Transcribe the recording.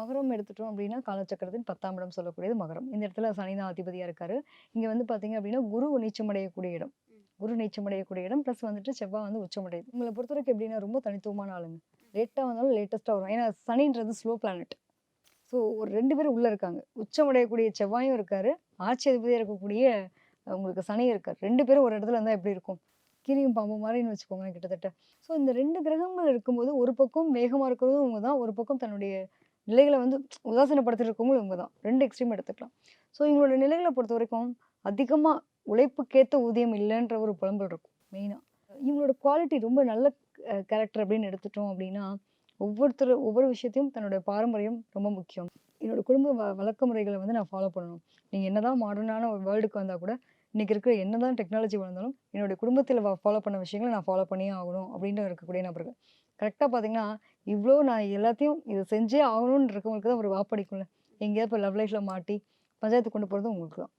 மகரம் எடுத்துட்டோம் அப்படின்னா காலச்சக்கரத்தின் பத்தாம் இடம் சொல்லக்கூடியது மகரம். இந்த இடத்துல சனி தான் அதிபதியாக இருக்காரு. இங்கே வந்து பார்த்தீங்க அப்படின்னா குரு நீச்சமடையக்கூடிய இடம். குரு நீச்சமடையக்கூடிய இடம். ப்ளஸ் வந்துட்டு செவ்வாய் வந்து உச்சமடையுது. உங்களை பொறுத்த வரைக்கும் எப்படின்னா ரொம்ப தனித்துவமான ஆளுங்க. லேட்டாக வந்தாலும் லேட்டஸ்ட்டாக வரும். ஏன்னா சனின்றது ஸ்லோ பிளானட் ஸோ ஒரு ரெண்டு பேரும் உள்ளே இருக்காங்க. உச்சமடையக்கூடிய செவ்வாயும் இருக்காரு. ஆட்சி அதிபதியாக இருக்கக்கூடிய உங்களுக்கு சனி இருக்கார். ரெண்டு பேரும் ஒரு இடத்துல இருந்தால் எப்படி இருக்கும்? கீரியும் பாம்பு மாதிரின்னு வச்சுக்கோங்களேன் கிட்டத்தட்ட. ஸோ இந்த ரெண்டு கிரகங்கள் இருக்கும்போது ஒரு பக்கம் வேகமாக இருக்கிறதும் இவங்க தான் ஒரு பக்கம் தன்னுடைய நிலைகளை வந்து உதாசீனப்படுத்திட்டு இருக்கவங்களும் இவங்க தான் ரெண்டு எக்ஸ்ட்ரீம் எடுத்துக்கலாம். ஸோ இவங்களோட நிலைகளை பொறுத்த வரைக்கும் அதிகமாக உழைப்புக்கேற்ற ஊதியம் இல்லைன்ற ஒரு புலம்பல் இருக்கும் மெயினாக இவங்களோட குவாலிட்டி ரொம்ப நல்ல கேரக்டர் அப்படின்னு எடுத்துட்டோம் அப்படின்னா ஒவ்வொருத்தர் ஒவ்வொரு விஷயத்தையும் தன்னோட பாரம்பரியம் ரொம்ப முக்கியம். என்னோட குடும்ப வ வழக்க முறைகளை வந்து நான் ஃபாலோ பண்ணணும். நீங்கள் என்ன தான் மாடர்னான ஒரு வேர்ல்டுக்கு வந்தால் கூட இன்றைக்கி இருக்கிற என்ன தான் டெக்னாலஜி வளர்ந்தாலும் என்னுடைய குடும்பத்தில் ஃபாலோ பண்ண விஷயங்களை நான் ஃபாலோ பண்ணியே ஆகணும் அப்படின்னு இருக்கக்கூடிய நபர்கள். கரெக்டாக பார்த்தீங்கன்னா இவ்வளோ நான் எல்லாத்தையும் இதை செஞ்சே ஆகணும்னு இருக்கவங்களுக்கு தான் ஒரு வாப்படிக்கும்ல எங்கேயாவது இப்போ லவ் லைஃப்பில் மாட்டி பஞ்சாயத்து கொண்டு போகிறது உங்களுக்கு தான்